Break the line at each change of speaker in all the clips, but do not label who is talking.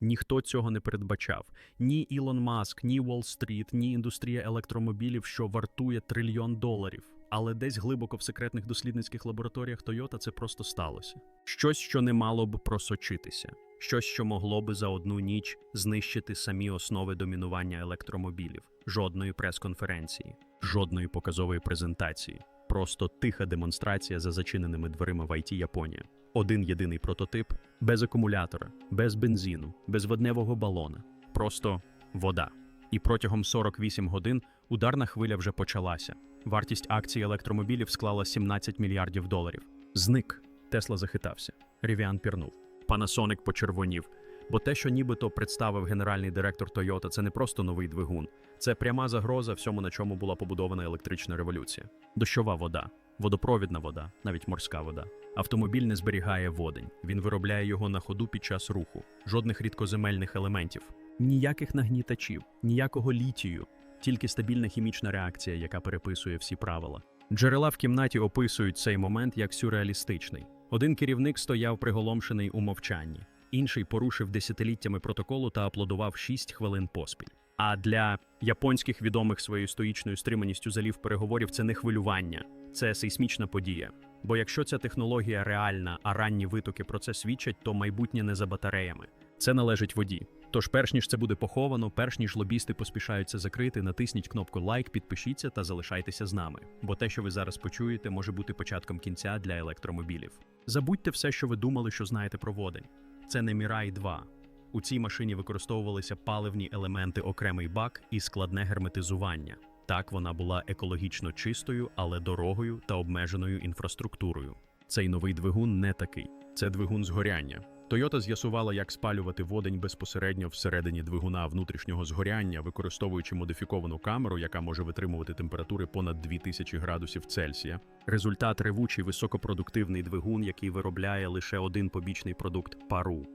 Ніхто цього не передбачав. Ні Ілон Маск, ні Уолл-стріт, ні індустрія електромобілів, що вартує трильйон доларів. Але десь глибоко в секретних дослідницьких лабораторіях Toyota це просто сталося. Щось, що не мало б просочитися, щось, що могло би за одну ніч знищити самі основи домінування електромобілів, жодної прес-конференції, жодної показової презентації. Просто тиха демонстрація за зачиненими дверима в IT Японія. Один єдиний прототип без акумулятора, без бензину, без водневого балона. Просто вода. І протягом 48 годин ударна хвиля вже почалася. Вартість акцій електромобілів склала 17 мільярдів доларів. Зник. Тесла захитався. Рівіан пірнув. Панасоник почервонів. Бо те, що нібито представив генеральний директор Toyota, це не просто новий двигун, це пряма загроза всьому, на чому була побудована електрична революція. Дощова вода, водопровідна вода, навіть морська вода. Автомобіль не зберігає водень, він виробляє його на ходу під час руху, жодних рідкоземельних елементів, ніяких нагнітачів, ніякого літію, тільки стабільна хімічна реакція, яка переписує всі правила. Джерела в кімнаті описують цей момент як сюрреалістичний. Один керівник стояв приголомшений у мовчанні, інший порушив десятиліттями протоколу та аплодував 6 хвилин поспіль. А для японських відомих своєю стоїчною стриманістю залів переговорів це не хвилювання, це сейсмічна подія. Бо якщо ця технологія реальна, а ранні витоки про це свідчать, то майбутнє не за батареями. Це належить воді. Тож, перш ніж це буде поховано, перш ніж лобісти поспішаються закрити, натисніть кнопку лайк, підпишіться та залишайтеся з нами. Бо те, що ви зараз почуєте, може бути початком кінця для електромобілів. Забудьте все, що ви думали, що знаєте про водень. Це не Мірай 2. У цій машині використовувалися паливні елементи, окремий бак і складне герметизування. Так вона була екологічно чистою, але дорогою та обмеженою інфраструктурою. Цей новий двигун не такий. Це двигун згоряння. Toyota з'ясувала, як спалювати водень безпосередньо всередині двигуна внутрішнього згоряння, використовуючи модифіковану камеру, яка може витримувати температури понад 2000 градусів Цельсія. Результат ревучий високопродуктивний двигун, який виробляє лише один побічний продукт пару.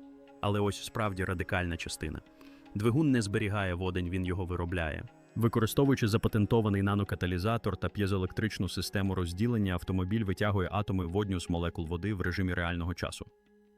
Але ось справді радикальна частина. Двигун не зберігає водень, він його виробляє. Використовуючи запатентований нанокаталізатор та п'єзоелектричну систему розділення, автомобіль витягує атоми водню з молекул води в режимі реального часу.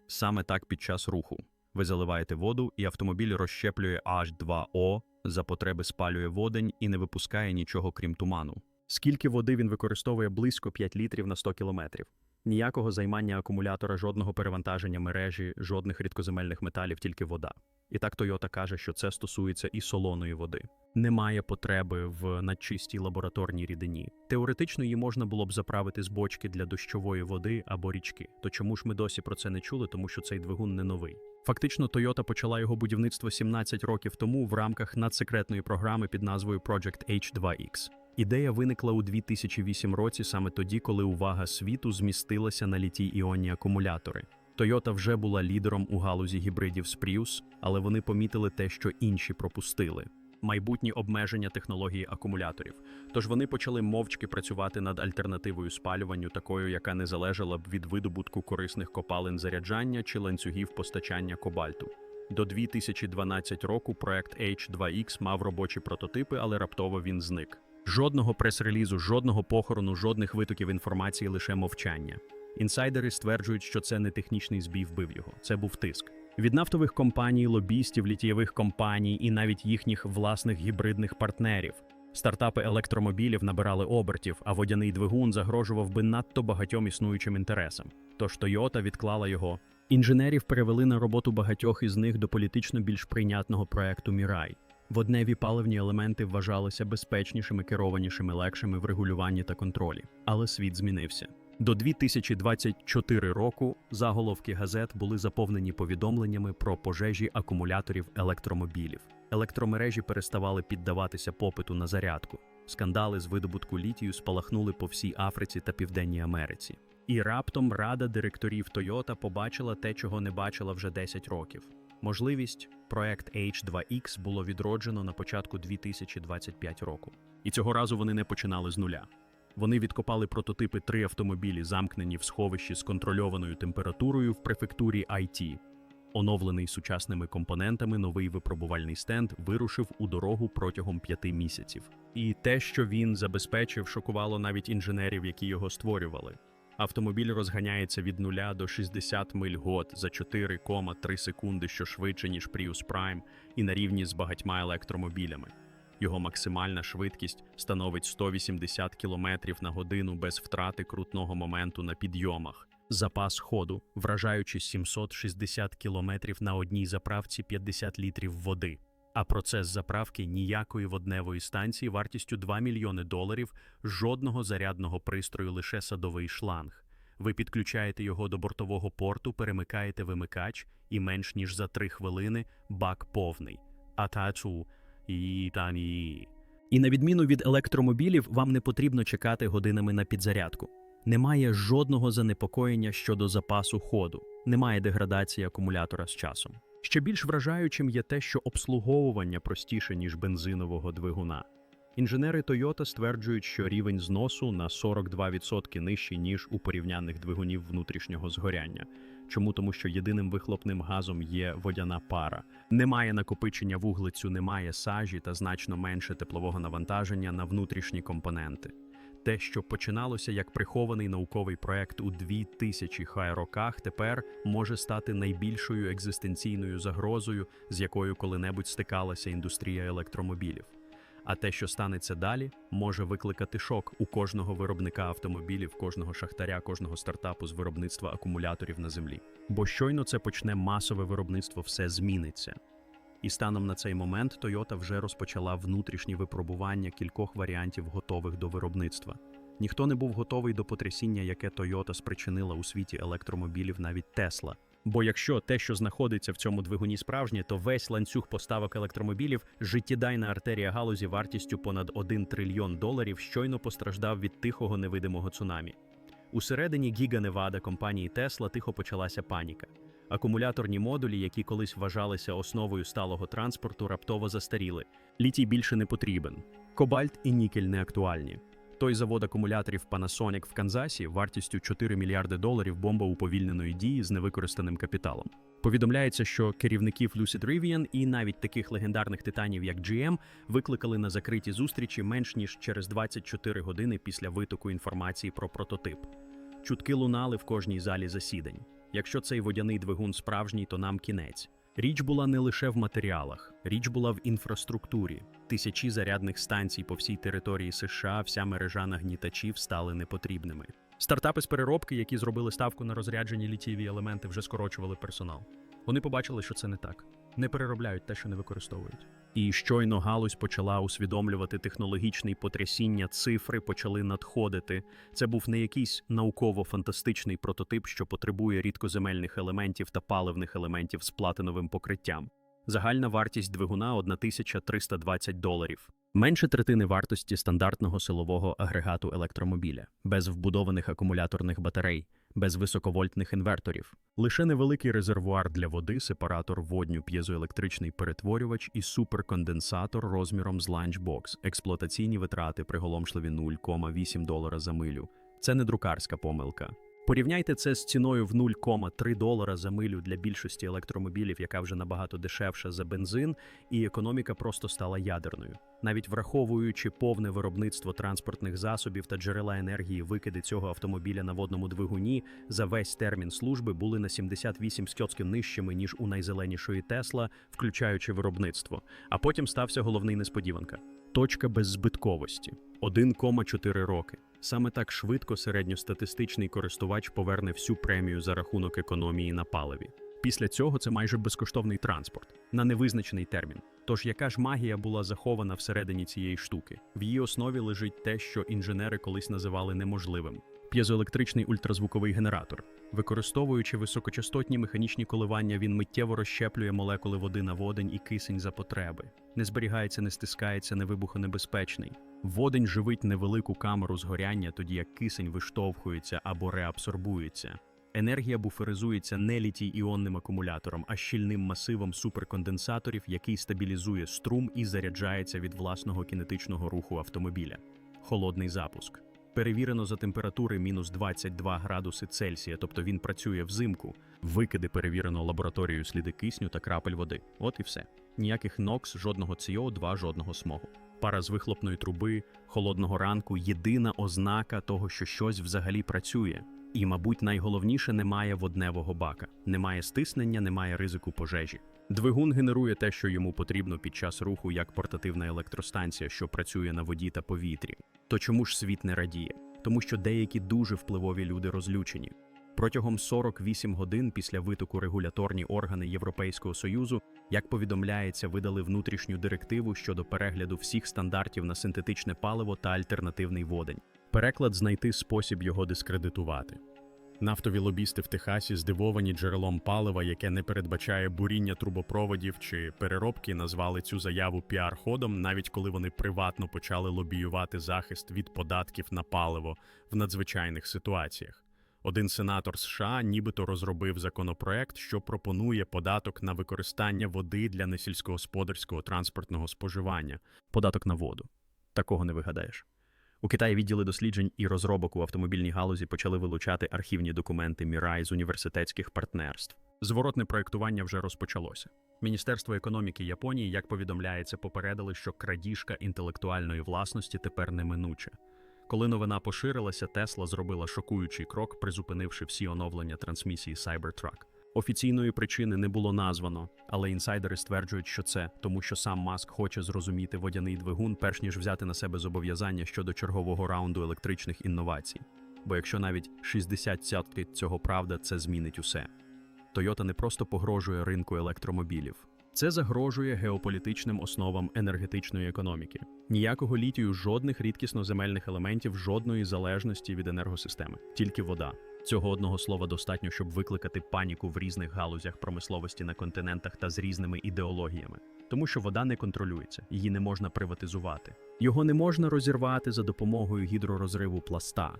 Саме так під час руху. Ви заливаєте воду, і автомобіль розщеплює H2O, за потреби спалює водень і не випускає нічого крім туману. Скільки води він використовує близько 5 літрів на 100 кілометрів. Ніякого займання акумулятора, жодного перевантаження мережі, жодних рідкоземельних металів, тільки вода. І так Toyota каже, що це стосується і солоної води. Немає потреби в надчистій лабораторній рідині. Теоретично її можна було б заправити з бочки для дощової води або річки. То чому ж ми досі про це не чули, тому що цей двигун не новий. Фактично, Toyota почала його будівництво 17 років тому в рамках надсекретної програми під назвою Project H2X. Ідея виникла у 2008 році, саме тоді, коли увага світу змістилася на літій іонні акумулятори. Toyota вже була лідером у галузі гібридів з Prius, але вони помітили те, що інші пропустили майбутні обмеження технології акумуляторів. Тож вони почали мовчки працювати над альтернативою спалюванню, такою, яка не залежала б від видобутку корисних копалин заряджання чи ланцюгів постачання кобальту. До 2012 року проект H2X мав робочі прототипи, але раптово він зник. Жодного прес-релізу, жодного похорону, жодних витоків інформації, лише мовчання. Інсайдери стверджують, що це не технічний збій вбив його, це був тиск. Від нафтових компаній, лобістів, літієвих компаній і навіть їхніх власних гібридних партнерів. Стартапи електромобілів набирали обертів, а водяний двигун загрожував би надто багатьом існуючим інтересам. Тож Toyota відклала його. Інженерів перевели на роботу багатьох із них до політично більш прийнятного проекту Мірай. Водневі паливні елементи вважалися безпечнішими, керованішими, легшими в регулюванні та контролі. Але світ змінився. До 2024 року заголовки газет були заповнені повідомленнями про пожежі акумуляторів електромобілів. Електромережі переставали піддаватися попиту на зарядку. Скандали з видобутку літію спалахнули по всій Африці та Південній Америці. І раптом рада директорів Toyota побачила те, чого не бачила вже 10 років. Можливість проект H2X було відроджено на початку 2025 року. І цього разу вони не починали з нуля. Вони відкопали прототипи три автомобілі, замкнені в сховищі з контрольованою температурою в префектурі IT. Оновлений сучасними компонентами новий випробувальний стенд вирушив у дорогу протягом п'яти місяців. І те, що він забезпечив, шокувало навіть інженерів, які його створювали. Автомобіль розганяється від 0 до 60 миль год за 4,3 секунди, що швидше, ніж Prius Prime, і на рівні з багатьма електромобілями. Його максимальна швидкість становить 180 км на годину без втрати крутного моменту на підйомах. Запас ходу, вражаючи 760 км на одній заправці 50 літрів води. А процес заправки ніякої водневої станції вартістю 2 мільйони доларів, жодного зарядного пристрою, лише садовий шланг. Ви підключаєте його до бортового порту, перемикаєте вимикач, і менш ніж за 3 хвилини бак повний. Атачу і. І на відміну від електромобілів, вам не потрібно чекати годинами на підзарядку. Немає жодного занепокоєння щодо запасу ходу, немає деградації акумулятора з часом. Ще більш вражаючим є те, що обслуговування простіше, ніж бензинового двигуна. Інженери Toyota стверджують, що рівень зносу на 42% нижчий, ніж у порівнянних двигунів внутрішнього згоряння. Чому? Тому що єдиним вихлопним газом є водяна пара. Немає накопичення вуглецю, немає сажі та значно менше теплового навантаження на внутрішні компоненти. Те, що починалося як прихований науковий проект у 2000 хай роках, тепер може стати найбільшою екзистенційною загрозою, з якою коли-небудь стикалася індустрія електромобілів. А те, що станеться далі, може викликати шок у кожного виробника автомобілів, кожного шахтаря, кожного стартапу з виробництва акумуляторів на землі. Бо щойно це почне масове виробництво, все зміниться. І станом на цей момент Toyota вже розпочала внутрішні випробування кількох варіантів, готових до виробництва. Ніхто не був готовий до потрясіння, яке Toyota спричинила у світі електромобілів, навіть Tesla. Бо якщо те, що знаходиться в цьому двигуні справжнє, то весь ланцюг поставок електромобілів, життєдайна артерія галузі вартістю понад 1 трильйон доларів, щойно постраждав від тихого невидимого цунамі. Усередині Гіга Невада компанії Tesla тихо почалася паніка. Акумуляторні модулі, які колись вважалися основою сталого транспорту, раптово застаріли. Літій більше не потрібен. Кобальт і нікель не актуальні. Той завод акумуляторів Panasonic в Канзасі вартістю 4 мільярди доларів бомба уповільненої дії з невикористаним капіталом. Повідомляється, що керівників Lucid Rivian і навіть таких легендарних титанів, як GM, викликали на закриті зустрічі менш ніж через 24 години після витоку інформації про прототип. Чутки лунали в кожній залі засідань. Якщо цей водяний двигун справжній, то нам кінець. Річ була не лише в матеріалах, річ була в інфраструктурі. Тисячі зарядних станцій по всій території США, вся мережа нагнітачів стали непотрібними. Стартапи з переробки, які зробили ставку на розряджені літієві елементи, вже скорочували персонал. Вони побачили, що це не так. Не переробляють те, що не використовують. І щойно галузь почала усвідомлювати технологічний потрясіння, цифри почали надходити. Це був не якийсь науково-фантастичний прототип, що потребує рідкоземельних елементів та паливних елементів з платиновим покриттям. Загальна вартість двигуна 1320 доларів. Менше третини вартості стандартного силового агрегату електромобіля, без вбудованих акумуляторних батарей, без високовольтних інверторів. Лише невеликий резервуар для води, сепаратор водню, п'єзоелектричний перетворювач і суперконденсатор розміром з ланчбокс, експлуатаційні витрати приголомшливі 0,8 долара за милю. Це не друкарська помилка. Порівняйте це з ціною в 0,3 долара за милю для більшості електромобілів, яка вже набагато дешевша за бензин, і економіка просто стала ядерною. Навіть враховуючи повне виробництво транспортних засобів та джерела енергії, викиди цього автомобіля на водному двигуні за весь термін служби були на 78% нижчими ніж у найзеленішої Тесла, включаючи виробництво. А потім стався головний несподіванка: точка беззбитковості 1,4 роки. Саме так швидко середньостатистичний користувач поверне всю премію за рахунок економії на паливі. Після цього це майже безкоштовний транспорт на невизначений термін. Тож яка ж магія була захована всередині цієї штуки? В її основі лежить те, що інженери колись називали неможливим: п'єзоелектричний ультразвуковий генератор. Використовуючи високочастотні механічні коливання, він миттєво розщеплює молекули води на водень і кисень за потреби. Не зберігається, не стискається, не вибухонебезпечний. Водень живить невелику камеру згоряння, тоді як кисень виштовхується або реабсорбується. Енергія буферизується не літій іонним акумулятором, а щільним масивом суперконденсаторів, який стабілізує струм і заряджається від власного кінетичного руху автомобіля. Холодний запуск. Перевірено за температури мінус 22 градуси Цельсія, тобто він працює взимку. Викиди перевірено лабораторією сліди кисню та крапель води. От і все. Ніяких НОКС, жодного СО2, жодного смогу. Пара з вихлопної труби, холодного ранку єдина ознака того, що щось взагалі працює. І, мабуть, найголовніше немає водневого бака, немає стиснення, немає ризику пожежі. Двигун генерує те, що йому потрібно під час руху, як портативна електростанція, що працює на воді та повітрі. То чому ж світ не радіє? Тому що деякі дуже впливові люди розлючені. Протягом 48 годин після витоку регуляторні органи Європейського союзу, як повідомляється, видали внутрішню директиву щодо перегляду всіх стандартів на синтетичне паливо та альтернативний водень. Переклад знайти спосіб його дискредитувати. Нафтові лобісти в Техасі здивовані джерелом палива, яке не передбачає буріння трубопроводів чи переробки, назвали цю заяву піар-ходом, навіть коли вони приватно почали лобіювати захист від податків на паливо в надзвичайних ситуаціях. Один сенатор США нібито розробив законопроект, що пропонує податок на використання води для несільськогосподарського транспортного споживання. Податок на воду. Такого не вигадаєш. У Китаї відділи досліджень і розробок у автомобільній галузі почали вилучати архівні документи Мірай з університетських партнерств. Зворотне проєктування вже розпочалося. Міністерство економіки Японії, як повідомляється, попередили, що крадіжка інтелектуальної власності тепер неминуча. Коли новина поширилася, Тесла зробила шокуючий крок, призупинивши всі оновлення трансмісії Cybertruck. Офіційної причини не було названо, але інсайдери стверджують, що це тому, що сам Маск хоче зрозуміти водяний двигун, перш ніж взяти на себе зобов'язання щодо чергового раунду електричних інновацій. Бо якщо навіть 60% цього правда, це змінить усе. Тойота не просто погрожує ринку електромобілів. Це загрожує геополітичним основам енергетичної економіки. Ніякого літію, жодних рідкісноземельних елементів, жодної залежності від енергосистеми, тільки вода. Цього одного слова достатньо, щоб викликати паніку в різних галузях промисловості на континентах та з різними ідеологіями. Тому що вода не контролюється, її не можна приватизувати. Його не можна розірвати за допомогою гідророзриву пласта.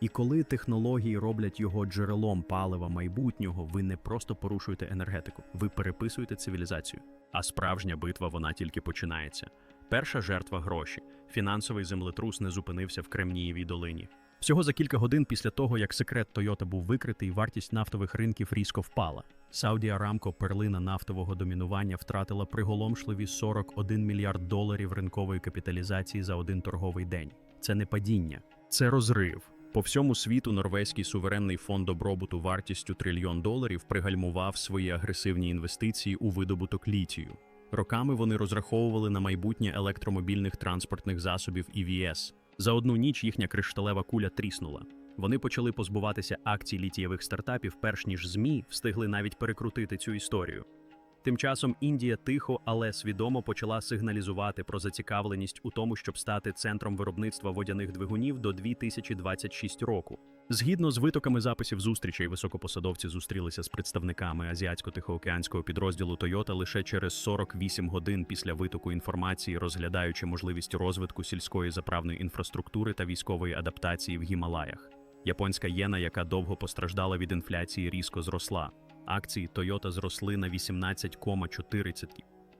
І коли технології роблять його джерелом палива майбутнього, ви не просто порушуєте енергетику, ви переписуєте цивілізацію. А справжня битва вона тільки починається. Перша жертва гроші. Фінансовий землетрус не зупинився в Кремнієвій долині. Всього за кілька годин після того, як секрет Тойота був викритий, вартість нафтових ринків різко впала. Сауді Арамко, перлина нафтового домінування, втратила приголомшливі 41 мільярд доларів ринкової капіталізації за один торговий день. Це не падіння, це розрив. По всьому світу норвезький суверенний фонд добробуту вартістю трильйон доларів пригальмував свої агресивні інвестиції у видобуток літію. Роками вони розраховували на майбутнє електромобільних транспортних засобів ІВС. За одну ніч їхня кришталева куля тріснула. Вони почали позбуватися акцій літієвих стартапів, перш ніж ЗМІ встигли навіть перекрутити цю історію. Тим часом Індія тихо, але свідомо почала сигналізувати про зацікавленість у тому, щоб стати центром виробництва водяних двигунів до 2026 року. Згідно з витоками записів зустрічей, високопосадовці зустрілися з представниками азіатсько-тихоокеанського підрозділу Toyota лише через 48 годин після витоку інформації, розглядаючи можливість розвитку сільської заправної інфраструктури та військової адаптації в Гімалаях. Японська єна, яка довго постраждала від інфляції, різко зросла. Акції Toyota зросли на 18,4%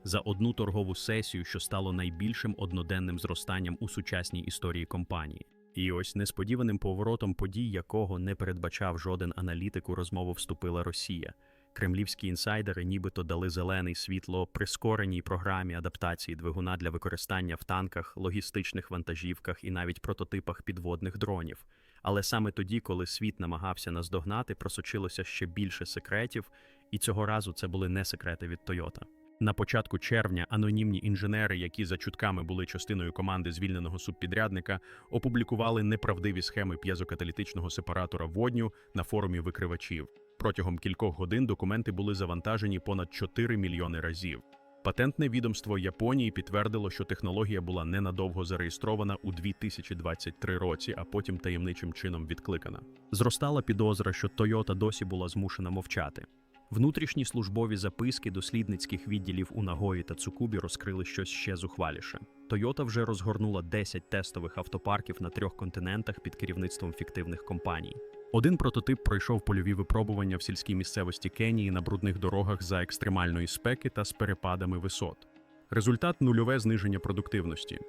за одну торгову сесію, що стало найбільшим одноденним зростанням у сучасній історії компанії. І ось несподіваним поворотом подій, якого не передбачав жоден аналітик, у розмову вступила Росія. Кремлівські інсайдери нібито дали зелений світло прискореній програмі адаптації двигуна для використання в танках, логістичних вантажівках і навіть прототипах підводних дронів. Але саме тоді, коли світ намагався наздогнати, просочилося ще більше секретів, і цього разу це були не секрети від Тойота. На початку червня анонімні інженери, які за чутками були частиною команди звільненого субпідрядника, опублікували неправдиві схеми п'єзокаталітичного сепаратора водню на форумі викривачів. Протягом кількох годин документи були завантажені понад 4 мільйони разів. Патентне відомство Японії підтвердило, що технологія була ненадовго зареєстрована у 2023 році, а потім таємничим чином відкликана. Зростала підозра, що Toyota досі була змушена мовчати. Внутрішні службові записки дослідницьких відділів у Нагої та Цукубі розкрили щось ще зухваліше. Toyota вже розгорнула 10 тестових автопарків на трьох континентах під керівництвом фіктивних компаній. Один прототип пройшов польові випробування в сільській місцевості Кенії на брудних дорогах за екстремальної спеки та з перепадами висот. Результат нульове зниження продуктивності.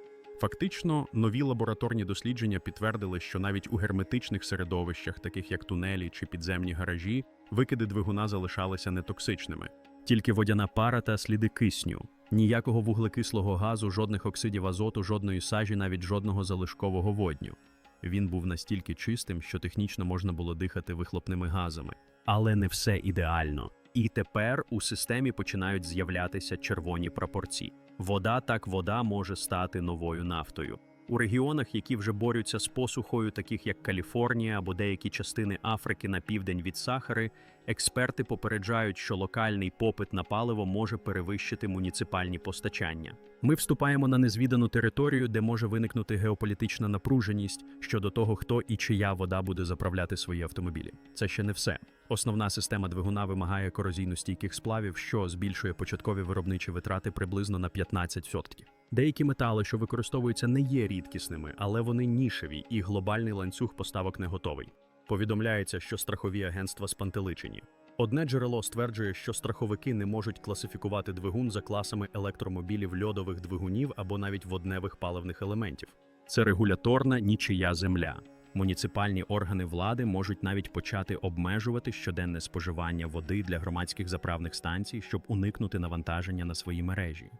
Фактично, нові лабораторні дослідження підтвердили, що навіть у герметичних середовищах, таких як тунелі чи підземні гаражі, викиди двигуна залишалися нетоксичними. Тільки водяна пара та сліди кисню, ніякого вуглекислого газу, жодних оксидів азоту, жодної сажі, навіть жодного залишкового водню. Він був настільки чистим, що технічно можна було дихати вихлопними газами. Але не все ідеально. І тепер у системі починають з'являтися червоні прапорці. Вода так вода може стати новою нафтою. У регіонах, які вже борються з посухою, таких як Каліфорнія або деякі частини Африки на південь від Сахари, експерти попереджають, що локальний попит на паливо може перевищити муніципальні постачання. Ми вступаємо на незвідану територію, де може виникнути геополітична напруженість щодо того, хто і чия вода буде заправляти свої автомобілі. Це ще не все. Основна система двигуна вимагає корозійно-стійких сплавів, що збільшує початкові виробничі витрати приблизно на 15%. Деякі метали, що використовуються, не є рідкісними, але вони нішеві, і глобальний ланцюг поставок не готовий. Повідомляється, що страхові агентства спантеличені. Одне джерело стверджує, що страховики не можуть класифікувати двигун за класами електромобілів льодових двигунів або навіть водневих паливних елементів. Це регуляторна нічия земля. Муніципальні органи влади можуть навіть почати обмежувати щоденне споживання води для громадських заправних станцій, щоб уникнути навантаження на свої мережі.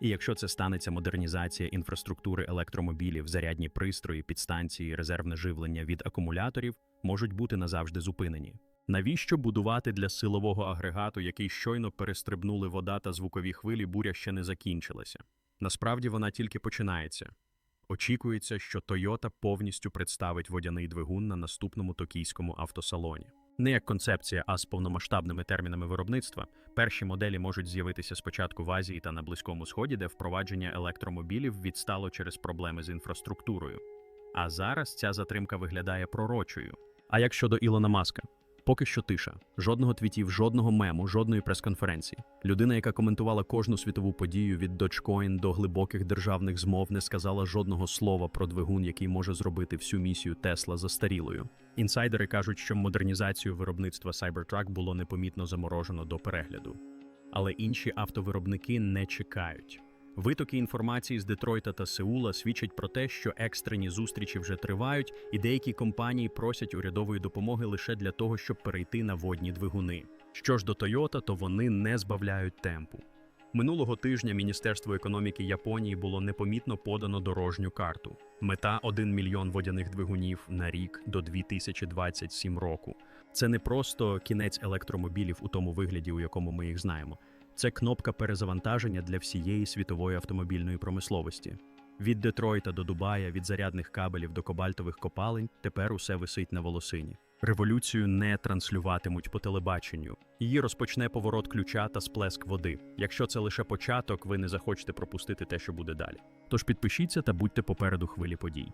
І якщо це станеться модернізація інфраструктури електромобілів, зарядні пристрої, підстанції, резервне живлення від акумуляторів можуть бути назавжди зупинені. Навіщо будувати для силового агрегату, який щойно перестрибнули вода та звукові хвилі, буря ще не закінчилася? Насправді вона тільки починається. Очікується, що Toyota повністю представить водяний двигун на наступному токійському автосалоні. Не як концепція, а з повномасштабними термінами виробництва. Перші моделі можуть з'явитися спочатку в Азії та на Близькому Сході, де впровадження електромобілів відстало через проблеми з інфраструктурою. А зараз ця затримка виглядає пророчою. А як щодо Ілона Маска? Поки що тиша, жодного твітів, жодного мему, жодної прес-конференції. Людина, яка коментувала кожну світову подію від Dogecoin до глибоких державних змов, не сказала жодного слова про двигун, який може зробити всю місію Тесла застарілою. Інсайдери кажуть, що модернізацію виробництва Cybertruck було непомітно заморожено до перегляду. Але інші автовиробники не чекають. Витоки інформації з Детройта та Сеула свідчать про те, що екстрені зустрічі вже тривають, і деякі компанії просять урядової допомоги лише для того, щоб перейти на водні двигуни. Що ж до Toyota, то вони не збавляють темпу. Минулого тижня Міністерство економіки Японії було непомітно подано дорожню карту. Мета 1 мільйон водяних двигунів на рік до 2027 року. Це не просто кінець електромобілів у тому вигляді, у якому ми їх знаємо. Це кнопка перезавантаження для всієї світової автомобільної промисловості. Від Детройта до Дубая, від зарядних кабелів до кобальтових копалень тепер усе висить на волосині. Революцію не транслюватимуть по телебаченню. Її розпочне поворот ключа та сплеск води. Якщо це лише початок, ви не захочете пропустити те, що буде далі. Тож підпишіться та будьте попереду хвилі подій.